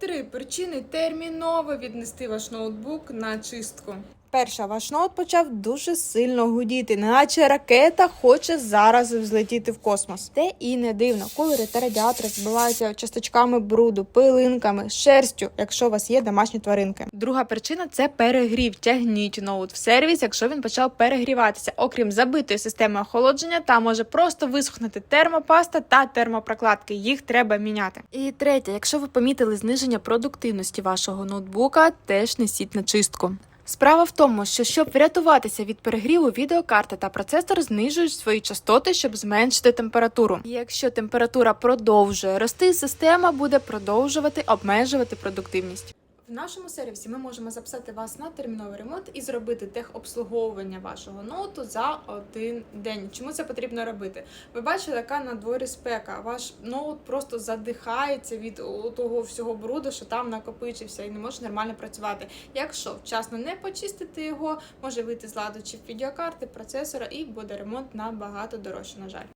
Три причини терміново віднести ваш ноутбук на чистку. Перша, ваш ноут почав дуже сильно гудіти, неначе ракета хоче зараз взлетіти в космос. Те і не дивно, кулери та радіатори збиваються часточками бруду, пилинками, шерстю, якщо у вас є домашні тваринки. Друга причина це перегрів. Тягніть ноут в сервіс, якщо він почав перегріватися. Окрім забитої системи охолодження, там може просто висохнути термопаста та термопрокладки. Їх треба міняти. І третє, якщо ви помітили зниження продуктивності вашого ноутбука, теж несіть на чистку. Справа в тому, що щоб врятуватися від перегріву, відеокарта та процесор знижують свої частоти, щоб зменшити температуру. І якщо температура продовжує рости, система буде продовжувати обмежувати продуктивність. В нашому сервісі ми можемо записати вас на терміновий ремонт і зробити техобслуговування вашого ноуту за один день. Чому це потрібно робити? Ви бачите, яка на дворі спека. Ваш ноут просто задихається від того всього бруду, що там накопичився, і не може нормально працювати. Якщо вчасно не почистити його, може вийти з ладу чіп відеокарти, процесора, і буде ремонт набагато дорожче, на жаль.